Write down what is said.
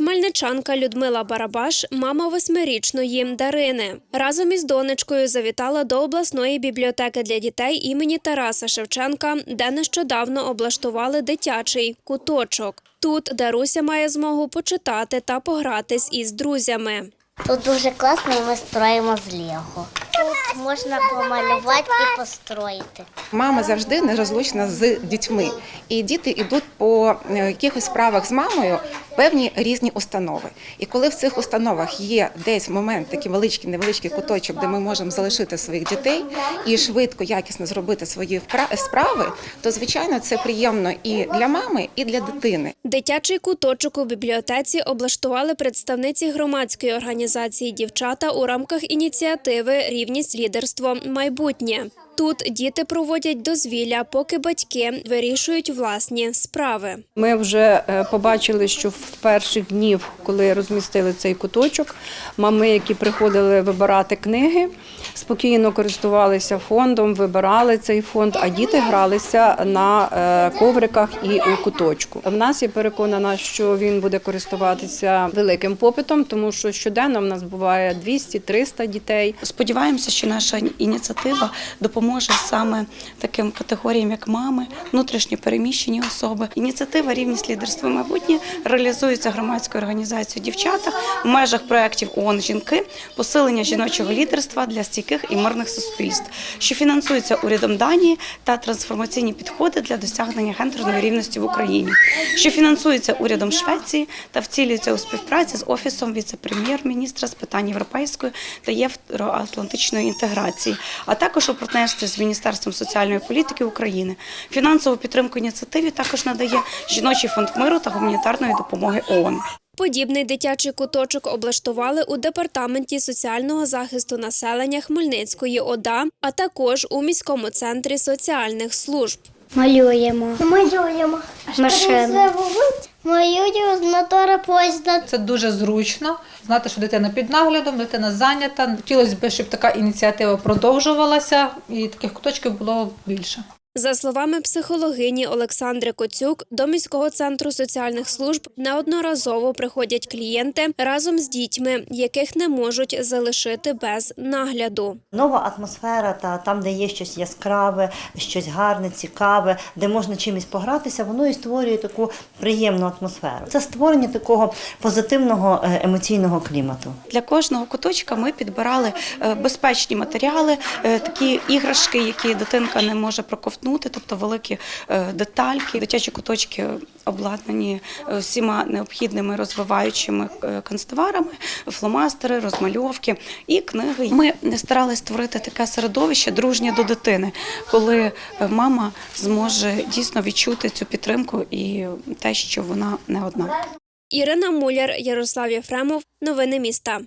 Хмельничанка Людмила Барабаш, мама восьмирічної Дарини, разом із донечкою завітала до обласної бібліотеки для дітей імені Тараса Шевченка, де нещодавно облаштували дитячий куточок. Тут Даруся має змогу почитати та погратись із друзями. Тут дуже класно, ми строїмо з Лего. Тут можна помалювати і построїти. Мама завжди нерозлучна з дітьми, і діти йдуть по е, якихось справах з мамою певні різні установи. І коли в цих установах є десь момент, такий величкий, невеличкий куточок, де ми можемо залишити своїх дітей і швидко, якісно зробити свої справи, то звичайно це приємно і для мами, і для дитини. Дитячий куточок у бібліотеці облаштували представниці громадської організації Дівчата у рамках ініціативи Рівність лідерство майбутнє. Тут діти проводять дозвілля, поки батьки вирішують власні справи. Ми вже е, побачили, що в перших днів, коли розмістили цей куточок, мами, які приходили вибирати книги, спокійно користувалися фондом, вибирали цей фонд, а діти гралися на е, ковриках і у куточку. В нас я переконана, що він буде користуватися великим попитом, тому що щоденно в нас буває 200-300 дітей. Сподіваємося, що наша ініціатива допоможе саме таким категоріям, як мами, внутрішньо переміщені особи. Ініціатива Рівність лідерство майбутнє реалізується громадською організацією дівчата в межах проєктів ООН жінки, посилення жіночого лідерства для стійких і мирних суспільств, що фінансується урядом Данії та трансформаційні підходи для досягнення гендерної рівності в Україні, що фінансується урядом Швеції та вцілюється у співпраці з офісом віце-прем'єр-міністра з питань європейської та євроатлантичної інтеграції, а також у партнерстві з Міністерством соціальної політики України. Фінансову підтримку ініціативі також надає жіночий фонд миру та гуманітарної допомоги ООН. Подібний дитячий куточок облаштували у департаменті соціального захисту населення Хмельницької ОДА, а також у міському центрі соціальних служб. Малюємо. Малюємо. Машину. Малюю з мотора поїзда. Це дуже зручно знати, що дитина під наглядом, дитина зайнята. Хотілося б, щоб така ініціатива продовжувалася і таких куточків було більше. За словами психологині Олександри Коцюк, до міського центру соціальних служб неодноразово приходять клієнти разом з дітьми, яких не можуть залишити без нагляду. Нова атмосфера, та там, де є щось яскраве, щось гарне, цікаве, де можна чимось погратися, воно і створює таку приємну атмосферу. Це створення такого позитивного е, емоційного клімату. Для кожного куточка ми підбирали е, безпечні матеріали, е, такі іграшки, які дитинка не може проковтнути, тобто великі е, детальки. Дитячі куточки обладнані е, всіма необхідними розвиваючими е, канцтоварами, фломастери, розмальовки і книги. Ми старалися створити таке середовище дружнє до дитини, коли мама зможе дійсно відчути цю підтримку і те, що вона не одна. Ірина Муляр, Ярослав Єфремов. Новини міста.